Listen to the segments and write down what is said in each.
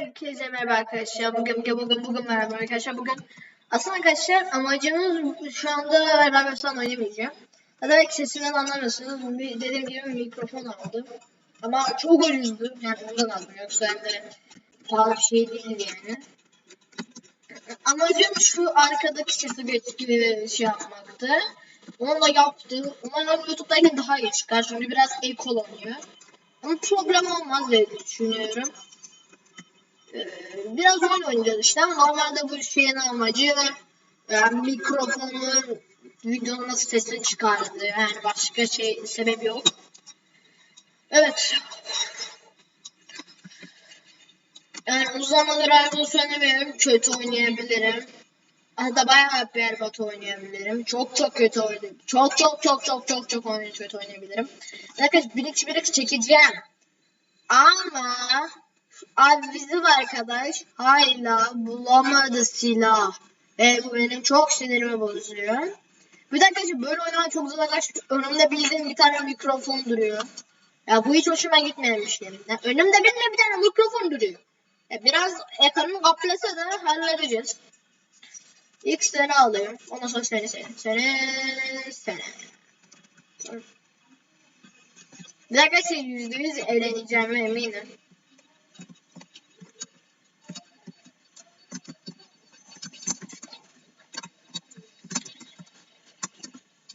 Herkese merhaba arkadaşlar. Bugün bugün bugün bugün merhaba arkadaşlar. Bugün aslında arkadaşlar amacımız şu anda Rabbistan oynamayacağım. Zaten belki sesimden anlamıyorsunuz. Bir, dediğim gibi mikrofon aldım. Ama çok ucuzdu. Yani ondan aldım. Yoksa hem de pahalı bir şey değil yani. Amacım şu arkadaki sesi bir şey yapmaktı. Onu da yaptı. Umarım YouTube'dayken daha iyi çıkar. Çünkü biraz el kullanıyor. Ama problem olmaz diye düşünüyorum. Biraz oyun oynayacağız işte ama normalde bu şeyin amacı yani mikrofonun videonun nasıl sesini çıkardı. Yani başka şey sebebi yok. Evet. Yani uzun zamandır Airboss oynamıyorum. Kötü oynayabilirim. Hatta bayağı berbat oynayabilirim. Çok çok kötü oynayabilirim. Çok çok çok çok çok çok oynay kötü oynayabilirim. Arkadaşlar birik birik çekeceğim. Ama abi bizim arkadaş hala bulamadı silah. Ve bu benim çok sinirimi bozuyor. Bir dakika arkadaşlar böyle oynamak çok zor arkadaşlar. Önümde bildiğim bir tane mikrofon duruyor. Ya bu hiç hoşuma gitmeyen bir şey. Yani önümde benim bir tane mikrofon duruyor. Ya biraz ekranı kaplasa da halledeceğiz. İlk seni alayım. Ondan sonra seni seni. Seni seni. Bir dakika şey yüzde yüz eğleneceğime eminim.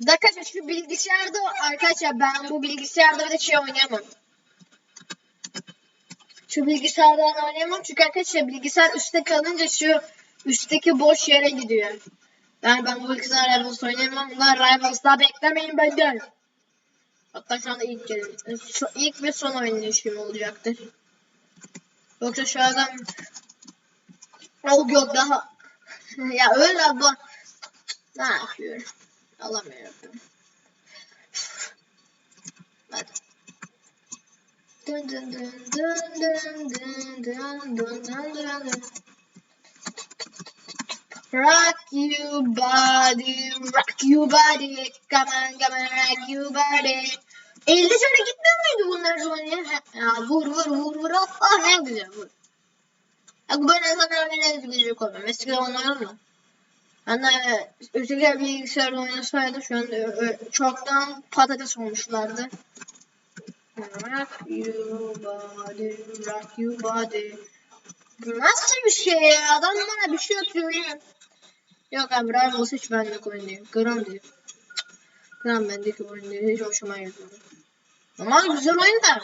Dakika şu bilgisayarda arkadaşlar ben bu bilgisayarda bir de şey oynayamam. Şu bilgisayardan oynayamam çünkü arkadaşlar bilgisayar üstte kalınca şu üstteki boş yere gidiyor. Yani ben bu bilgisayar Rivals oynayamam. Bunlar Rivals'da beklemeyin benden. Hatta şu anda ilk so, ilk ve son oynayışım olacaktır. Yoksa şu adam yok yok daha ya öyle ama ne yapıyorum? Alamıyorum. Hadi. Dun dun dun dun dun dun dun dun dun dun dun. Rock you body, rock you body, come on, come on, rock you body. Elde şöyle gitmiyor muydu bunlar zaman ya? ya vur vur vur vur ah, ah ne güzel vur. Bu böyle insanlar beni ezgilecek olmuyor. Eskiden oynuyorum da. Ben de öteki bilgisayarda oynasaydı şu an çoktan patates olmuşlardı. Rock you body, rock you body. Nasıl bir şey ya? Adam bana bir şey atıyor ya. Yok abi Rivals hiç benlik oyun değil. Gram değil. Gram bendeki oyun değil. Hiç hoşuma gidiyor. Ama güzel oyun da.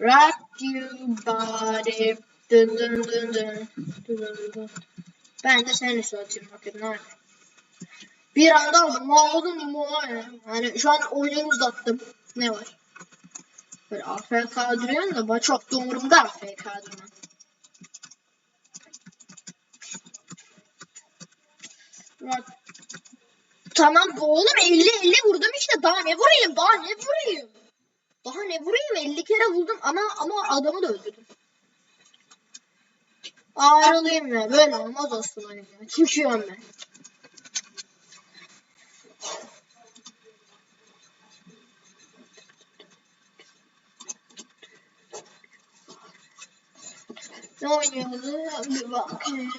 Rock you body. Dun dun dun dun. Dun dun dun. Ben de seni satayım bakayım ne yapayım. Bir anda aldım. Aldım mu? Yani şu an oyunu uzattım. Ne var? Böyle AFK duruyor da bana çok da umurumda AFK durma. Bak. Tamam oğlum 50 50 vurdum işte daha ne vurayım daha ne vurayım. Daha ne vurayım 50 kere vurdum ama ama adamı da öldürdüm. Ayrılayım ya böyle olmaz aslında. Çıkıyorum ben. Ne oynuyoruz? Bir bakayım.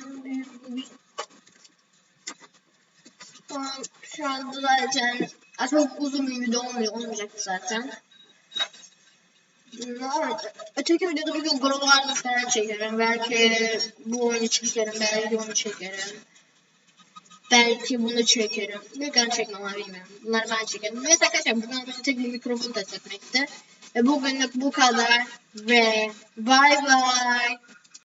Tamam, şu anda zaten çok uzun bir video olmuyor, olmayacaktı zaten. Evet, öteki videoda bugün Grovar'da falan çekerim. Belki bu oyunu çekerim, belki onu çekerim. Belki bunu çekerim. Büyük an çekmem abi bilmiyorum. Bunları ben çekerim. Neyse arkadaşlar bugün bize tek bir mikrofon test etmekti. Ve bugünlük bu kadar. Ve bye bye.